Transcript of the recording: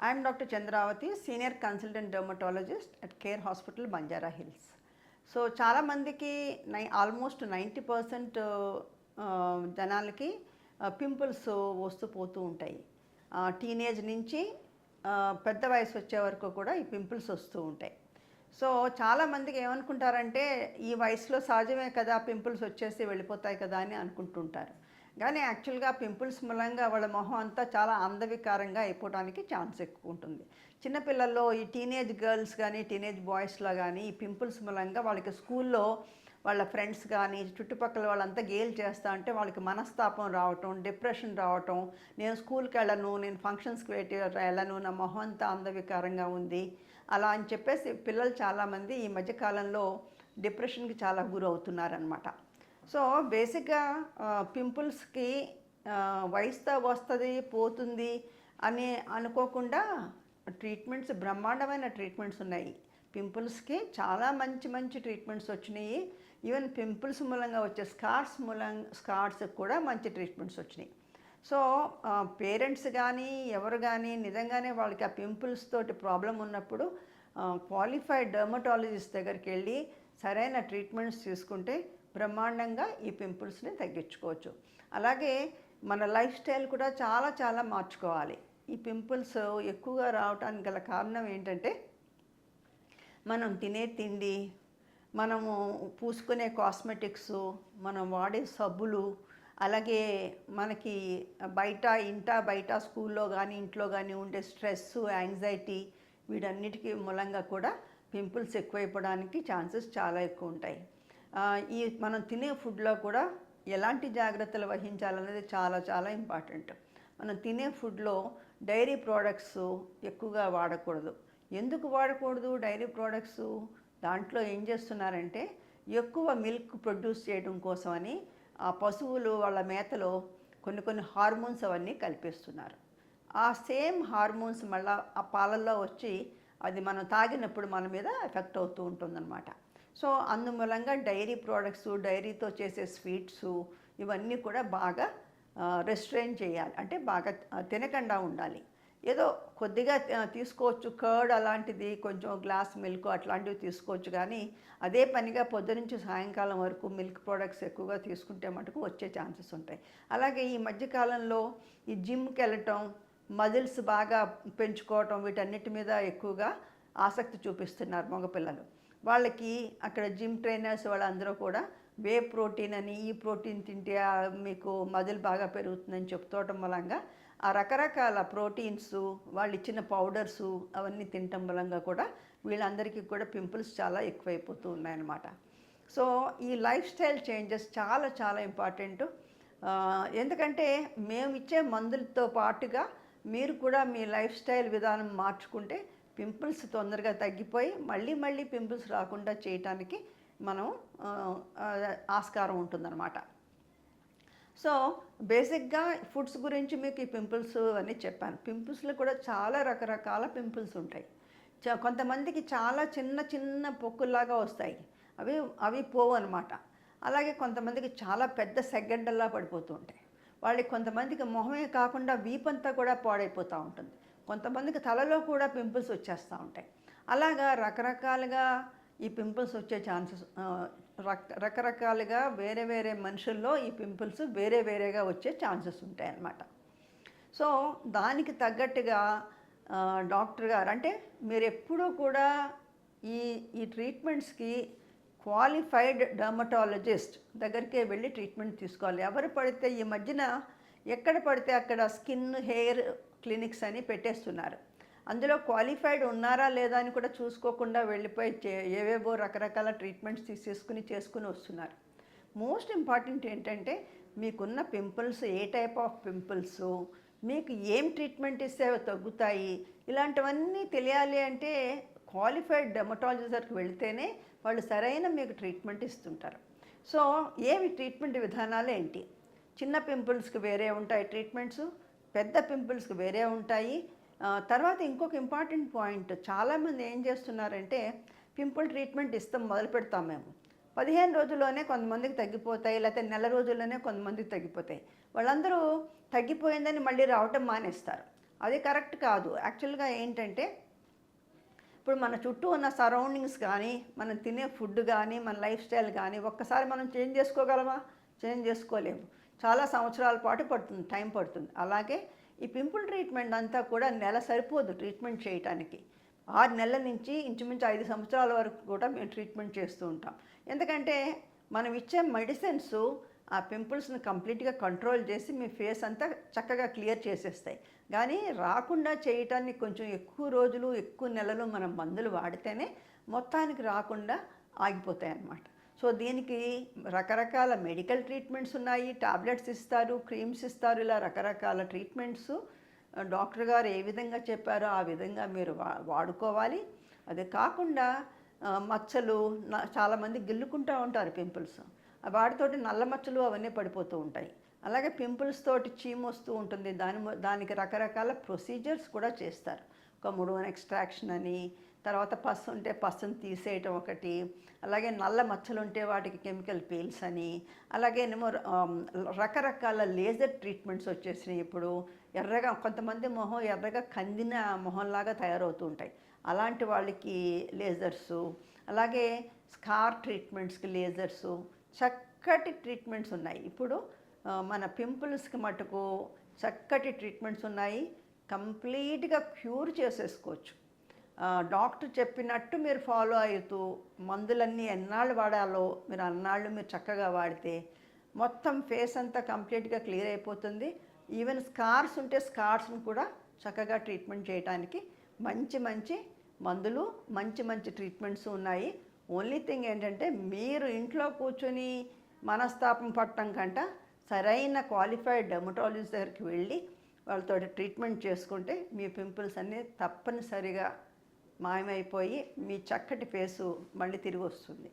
I'm doctor Chandravati senior consultant dermatologist at Care Hospital Banjara Hills so చాలామందికి నై almost ninety percent జనాలకి uh, pimples వస్తూ పోతూ ఉంటాయి. టీనేజ్ నుంచి పెద్ద వయసు వచ్చే వరకు కూడా ఈ పింపుల్స్ వస్తూ ఉంటాయి. సో చాలామందికి ఏమనుకుంటారంటే ఈ వయసులో సహజమే కదా పింపుల్స్ వచ్చేసి వెళ్ళిపోతాయి కదా అని అనుకుంటుంటారు. కానీ యాక్చువల్గా పింపుల్స్ మూలంగా వాళ్ళ మొహం అంతా చాలా అందవికారంగా అయిపోవడానికి ఛాన్స్ ఎక్కువ ఉంటుంది. చిన్నపిల్లల్లో ఈ టీనేజ్ గర్ల్స్ కానీ టీనేజ్ బాయ్స్లో కానీ ఈ పింపుల్స్ మూలంగా వాళ్ళకి స్కూల్లో వాళ్ళ ఫ్రెండ్స్ కానీ చుట్టుపక్కల వాళ్ళంతా గేల్ చేస్తా అంటే వాళ్ళకి మనస్తాపం రావటం డిప్రెషన్ రావటం నేను స్కూల్కి వెళ్ళను నేను ఫంక్షన్స్కి పెట్టి వెళ్ళను నా మొహం అంతా అందవికారంగా ఉంది అలా అని చెప్పేసి పిల్లలు చాలామంది ఈ మధ్యకాలంలో డిప్రెషన్కి చాలా గురవుతున్నారనమాట సో బేసిక్గా పింపుల్స్కి వయసుతో వస్తుంది పోతుంది అని అనుకోకుండా ట్రీట్మెంట్స్ బ్రహ్మాండమైన ట్రీట్మెంట్స్ ఉన్నాయి. పింపుల్స్కి చాలా మంచి మంచి ట్రీట్మెంట్స్ వచ్చినాయి. ఈవెన్ పింపుల్స్ మూలంగా వచ్చే స్కార్స్ మూలంగా స్కార్స్కి కూడా మంచి ట్రీట్మెంట్స్ వచ్చినాయి. సో పేరెంట్స్ కానీ ఎవరు కానీ నిజంగానే వాళ్ళకి ఆ పింపుల్స్ తోటి ప్రాబ్లం ఉన్నప్పుడు క్వాలిఫైడ్ డర్మటాలజిస్ట్ దగ్గరికి వెళ్ళి సరైన ట్రీట్మెంట్స్ తీసుకుంటే బ్రహ్మాండంగా ఈ పింపుల్స్ని తగ్గించుకోవచ్చు. అలాగే మన లైఫ్ స్టైల్ కూడా చాలా చాలా మార్చుకోవాలి. ఈ పింపుల్స్ ఎక్కువగా రావడానికి గల కారణం ఏంటంటే మనం తినే తిండి మనము పూసుకునే కాస్మెటిక్స్ మనం వాడే సబ్బులు అలాగే మనకి బయట ఇంట బయట స్కూల్లో కానీ ఇంట్లో కానీ ఉండే స్ట్రెస్ యాంగ్జైటీ వీటన్నిటికీ మూలంగా కూడా పింపుల్స్ ఎక్కువైపోవడానికి ఛాన్సెస్ చాలా ఎక్కువ ఉంటాయి. ఈ మనం తినే ఫుడ్లో కూడా ఎలాంటి జాగ్రత్తలు వహించాలనేది చాలా చాలా ఇంపార్టెంట్. మనం తినే ఫుడ్లో డైరీ ప్రోడక్ట్స్ ఎక్కువగా వాడకూడదు. ఎందుకు వాడకూడదు డైరీ ప్రోడక్ట్స్? దాంట్లో ఏం చేస్తున్నారంటే ఎక్కువ మిల్క్ ప్రొడ్యూస్ చేయడం కోసమని ఆ పశువులు వాళ్ళ మేతలో కొన్ని కొన్ని హార్మోన్స్ అవన్నీ కల్పిస్తున్నారు. ఆ సేమ్ హార్మోన్స్ మళ్ళీ ఆ పాలల్లో వచ్చి అది మనం తాగినప్పుడు మన మీద ఎఫెక్ట్ అవుతూ ఉంటుందన్నమాట. సో అందుమూలంగా డైరీ ప్రోడక్ట్స్ డైరీతో చేసే స్వీట్స్ ఇవన్నీ కూడా బాగా రెస్ట్రైన్ చేయాలి. అంటే బాగా తినకుండా ఉండాలి. ఏదో కొద్దిగా తీసుకోవచ్చు. కర్డ్ అలాంటిది కొంచెం గ్లాస్ మిల్క్ అట్లాంటివి తీసుకోవచ్చు. కానీ అదే పనిగా పొద్దునుంచి సాయంకాలం వరకు మిల్క్ ప్రోడక్ట్స్ ఎక్కువగా తీసుకుంటే మటుకు వచ్చే ఛాన్సెస్ ఉంటాయి. అలాగే ఈ మధ్యకాలంలో ఈ జిమ్కి వెళ్ళటం మజిల్స్ బాగా పెంచుకోవటం వీటన్నిటి మీద ఎక్కువగా ఆసక్తి చూపిస్తున్నారు మగపిల్లలు. వాళ్ళకి అక్కడ జిమ్ ట్రైనర్స్ వాళ్ళందరూ కూడా వే ప్రోటీన్ అని ఈ ప్రోటీన్ తింటే మీకు మదులు బాగా పెరుగుతుందని చెప్తోవటం మూలంగా ఆ రకరకాల ప్రోటీన్స్ వాళ్ళు ఇచ్చిన పౌడర్స్ అవన్నీ తినటం మూలంగా కూడా వీళ్ళందరికీ కూడా పింపుల్స్ చాలా ఎక్కువైపోతూ ఉన్నాయన్నమాట. సో ఈ లైఫ్ స్టైల్ చేంజెస్ చాలా చాలా ఇంపార్టెంట్ ఎందుకంటే మేము ఇచ్చే మందులతో పాటుగా మీరు కూడా మీ లైఫ్ స్టైల్ విధానం మార్చుకుంటే పింపుల్స్ తొందరగా తగ్గిపోయి మళ్ళీ మళ్ళీ పింపుల్స్ రాకుండా చేయటానికి మనం ఆస్కారం ఉంటుందన్నమాట. సో బేసిక్గా ఫుడ్స్ గురించి మీకు ఈ పింపుల్స్ అని చెప్పాను. పింపుల్స్లో కూడా చాలా రకరకాల పింపుల్స్ ఉంటాయి. చ- కొంతమందికి చాలా చిన్న చిన్న పొక్కుల్లాగా వస్తాయి. అవి అవి పోవు అనమాట అలాగే కొంతమందికి చాలా పెద్ద సెగ్గడ్డల్లా పడిపోతూ ఉంటాయి. వాళ్ళకి కొంతమందికి మొహమే కాకుండా వీపంతా కూడా పాడైపోతూ ఉంటుంది. కొంతమందికి తలలో కూడా పింపుల్స్ వచ్చేస్తూ ఉంటాయి. అలాగా రకరకాలుగా ఈ పింపుల్స్ వచ్చే ఛాన్సెస్ రకరకాలుగా వేరే వేరే మనుషుల్లో ఈ పింపుల్స్ వేరే వేరేగా వచ్చే ఛాన్సెస్ ఉంటాయి అన్నమాట. సో దానికి తగ్గట్టుగా డాక్టర్ గారు అంటే మీరు ఎప్పుడూ కూడా ఈ ఈ ట్రీట్మెంట్స్కి క్వాలిఫైడ్ డర్మటాలజిస్ట్ దగ్గరికే వెళ్ళి ట్రీట్మెంట్ తీసుకోవాలి. ఎవరు పడితే ఈ మధ్యన ఎక్కడ పడితే అక్కడ స్కిన్ హెయిర్ క్లినిక్స్ అని పెట్టేస్తున్నారు. అందులో క్వాలిఫైడ్ ఉన్నారా లేదా అని కూడా చూసుకోకుండా వెళ్ళిపోయి ఏవేవో రకరకాల ట్రీట్మెంట్స్ తీసేసుకుని చేసుకుని వస్తున్నారు. మోస్ట్ ఇంపార్టెంట్ ఏంటంటే మీకున్న pimples a type of pimples మీకు ఏం ట్రీట్మెంట్ ఇస్తే తగ్గుతాయి ఇలాంటివన్నీ తెలియాలి అంటే క్వాలిఫైడ్ డెమటాలజిస్ట్కి వెళితేనే వాళ్ళు సరైన మీకు ట్రీట్మెంట్ ఇస్తుంటారు. సో ఏవి ట్రీట్మెంట్ విధానాలు ఏంటి? చిన్న పింపుల్స్కి వేరే ఉంటాయి ట్రీట్మెంట్స్ పెద్ద పింపుల్స్కి వేరే ఉంటాయి. తర్వాత ఇంకొక ఇంపార్టెంట్ పాయింట్ చాలామంది ఏం చేస్తున్నారంటే పింపుల్ ట్రీట్మెంట్ ఇస్తాం మొదలు పెడతాం మేము. పదిహేను రోజుల్లోనే కొంతమందికి తగ్గిపోతాయి లేకపోతే నెల రోజుల్లోనే కొంతమందికి తగ్గిపోతాయి. వాళ్ళందరూ తగ్గిపోయిందని మళ్ళీ రావటం మానేస్తారు. అది కరెక్ట్ కాదు. యాక్చువల్గా ఏంటంటే ఇప్పుడు మన చుట్టూ ఉన్న సరౌండింగ్స్ కానీ మనం తినే ఫుడ్ కానీ మన లైఫ్ స్టైల్ కానీ ఒక్కసారి మనం చేంజ్ చేసుకోగలమా? చేంజ్ చేసుకోలేము. చాలా సంవత్సరాల పాటు పడుతుంది టైం పడుతుంది. అలాగే ఈ పింపుల్ ట్రీట్మెంట్ అంతా కూడా నెల సరిపోదు ట్రీట్మెంట్ చేయటానికి. ఆరు నెలల నుంచి ఇంచుమించు ఐదు సంవత్సరాల వరకు కూడా మేము ట్రీట్మెంట్ చేస్తూ ఉంటాం. ఎందుకంటే మనం ఇచ్చే మెడిసిన్స్ ఆ పింపుల్స్ని కంప్లీట్గా కంట్రోల్ చేసి మీ ఫేస్ అంతా చక్కగా క్లియర్ చేసేస్తాయి. కానీ రాకుండా చేయటానికి కొంచెం ఎక్కువ రోజులు ఎక్కువ నెలలు మనం మందులు వాడితేనే మొత్తానికి రాకుండా ఆగిపోతాయి అన్నమాట సో దీనికి రకరకాల మెడికల్ ట్రీట్మెంట్స్ ఉన్నాయి. టాబ్లెట్స్ ఇస్తారు క్రీమ్స్ ఇస్తారు ఇలా రకరకాల ట్రీట్మెంట్స్ డాక్టర్ గారు ఏ విధంగా చెప్పారో ఆ విధంగా మీరు వా వాడుకోవాలి. అది కాకుండా మచ్చలు న- చాలామంది గిల్లుకుంటూ ఉంటారు పింపుల్స్. వాటితోటి నల్ల మచ్చలు అవన్నీ పడిపోతూ ఉంటాయి. అలాగే పింపుల్స్ తోటి చీమ్ వస్తూ ఉంటుంది. దాని ము- దానికి రకరకాల ప్రొసీజర్స్ కూడా చేస్తారు. ఒక ముడువన్ ఎక్స్ట్రాక్షన్ అని తర్వాత పస్సు ఉంటే పస్సును తీసేయటం ఒకటి అలాగే నల్ల మచ్చలు ఉంటే వాటికి కెమికల్ పీల్స్ అని అలాగే ఏమో రకరకాల లేజర్ ట్రీట్మెంట్స్ వచ్చేసినాయి ఇప్పుడు. ఎర్రగా కొంతమంది మొహం ఎర్రగా కందిన మొహంలాగా తయారవుతూ ఉంటాయి. అలాంటి వాళ్ళకి లేజర్సు అలాగే స్కార్ ట్రీట్మెంట్స్కి లేజర్సు చక్కటి ట్రీట్మెంట్స్ ఉన్నాయి. ఇప్పుడు మన పింపుల్స్కి మటుకు చక్కటి ట్రీట్మెంట్స్ ఉన్నాయి. కంప్లీట్గా క్యూర్ చేసేసుకోవచ్చు. డాక్టర్ చెప్పినట్టు మీరు ఫాలో అవుతూ మందులన్నీ ఎన్నాళ్ళు వాడాలో మీరు అన్నాళ్ళు మీరు చక్కగా వాడితే మొత్తం ఫేస్ అంతా కంప్లీట్గా క్లియర్ అయిపోతుంది. ఈవెన్ స్కార్స్ ఉంటే స్కార్స్ని కూడా చక్కగా ట్రీట్మెంట్ చేయడానికి మంచి మంచి మందులు మంచి మంచి ట్రీట్మెంట్స్ ఉన్నాయి. ఓన్లీ థింగ్ ఏంటంటే మీరు ఇంట్లో కూర్చొని మనస్తాపం పట్టడం కంట సరైన క్వాలిఫైడ్ డెమటాలజిస్ట్ దగ్గరికి వెళ్ళి వాళ్ళతో ట్రీట్మెంట్ చేసుకుంటే మీ పింపుల్స్ అన్నీ తప్పనిసరిగా మాయమైపోయి మీ చక్కటి ఫేసు మళ్ళీ తిరిగి వస్తుంది.